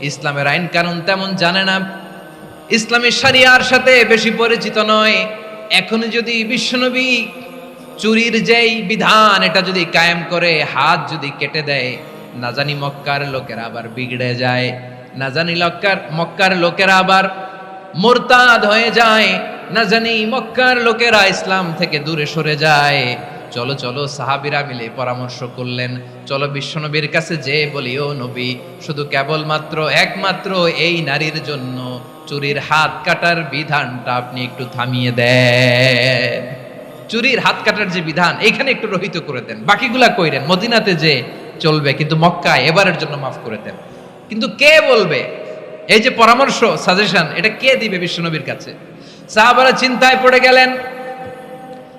ইসলামের আইন কানুন তেমন জানে না। ইসলামের সারিয়ার সাথে বেশি পরিচিত নয়। এখন যদি বিশ্বনবী চুরির যেই বিধান, এটা যদি কায়েম করে, হাত যদি কেটে দেয়, না জানি মক্কার লোকেরা আবার বিগড়ে যায়, না জানি লক্কার, মক্কার লোকেরা আবার মোরতাদ হয়ে যায়, না জানি মক্কার লোকেরা ইসলাম থেকে দূরে সরে যায়। চলো চলো, সাহাবিরা মিলে পরামর্শ করলেন। চলো বিশ্বনবীর কাছে যে বলি, ও নবী, শুধু কেবলমাত্র, একমাত্র এই নারীর জন্য চুরির হাত কাটার বিধানটা আপনি একটু থামিয়ে দেন। চুরির হাত কাটার যে বিধান, এখানে একটু রহিত করে দেন। বাকিগুলা কইরেন মদিনাতে যে চলবে, কিন্তু মক্কায় এবারের জন্য মাফ করে দেন। কিন্তু কে বলবে? এই যে পরামর্শ সাজেশন এটা কে দিবে বিশ্বনবীর কাছে? সাহাবারা চিন্তায় পড়ে গেলেন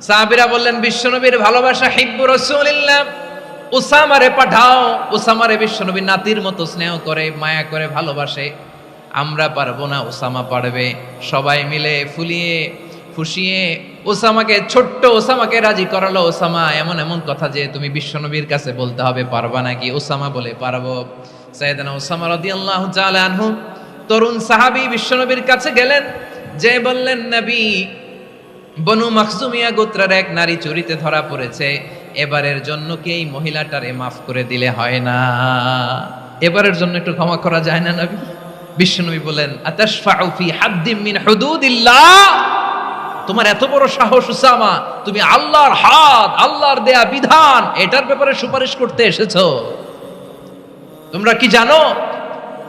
সাহাবিরা বললেন, বিশ্বনবীর ভালোবাসা হিব্বু রসুলিল্লাহ। উসামারে পাঠাও। উসামারে বিশ্বনবী নাতির মতো স্নেহ করে, মায়া করে ভালোবাসে। আমরা পারব না ওসামা পারবে। সবাই মিলে ফুলিয়ে, ফুসিয়ে ওসামাকে ছোট্ট ওসামাকে রাজি করালো। ওসামা এমন এমন কথা যে তুমি বিশ্বনবীর কাছে বলতে হবে, পারবা নাকি? ওসামা বলে, পারব। সাইদানা ওসামা রাদিয়াল্লাহু তাআলা আনহু, তরুণ সাহাবী বিশ্বনবীর কাছে গেলেন। যে বললেন, নবী বনু মাকসুমিয়া গোত্রের এক নারী চুরিতে ধরা পড়েছে। এবারের জন্য কি এই মহিলাটারে মাফ করে দিলে হয় না? এবারের জন্য একটু ক্ষমা করা যায় না নবী? বিশ্বনবী বলেন, আতাশফাউ ফি মিন হুদুদিল্লাহ? তোমার এত বড় সাহস উসামা, তুমি আল্লাহর হাত, আল্লাহর দেয়া বিধান, এটার ব্যাপারে সুপারিশ করতে এসেছ। তোমরা কি জানো?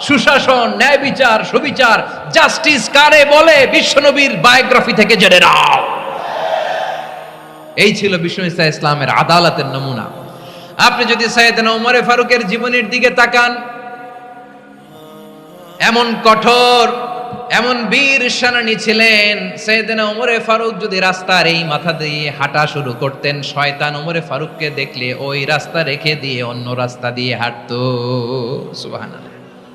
সুশাসন, ন্যায় বিচার, সুবিচার জাস্টিস কারে বলে বিশ্বনবীর বায়োগ্রাফি থেকে জেনে নাও। এই ছিল বিষ্ণু ইসা ইসলামের আদালতের নমুনা। আপনি যদি সাইয়েদনা উমরে ফারুকের জীবনের দিকে তাকান, এমন কঠোর, এমন বীর সেনানী ছিলেন সৈয়দনা ওমরে ফারুক যদি রাস্তার এই মাথা দিয়ে হাঁটা শুরু করতেন, শয়তান ওমরে ফারুককে দেখলে ওই রাস্তা রেখে দিয়ে অন্য রাস্তা দিয়ে হাঁটতো। সুবহানাল্লাহ।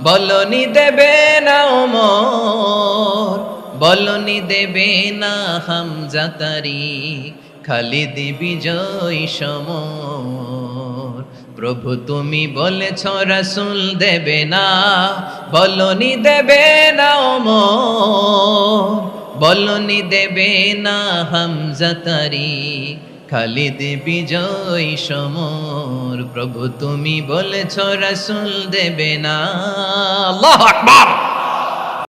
বলনি দেবে না ওমর, বলনি দেবে না হাম হামজা তারি, খালিদ বিজয় সমর। প্রভু তুমি বলেছ, রাসূল দেবে না, বলনি দেবে না ওমর, বলনি দেবে না হামজা তারি খালিদ বিজয় সমর প্রভু তুমি বলেছ রাসুল দেবে না। আল্লাহ আকবার!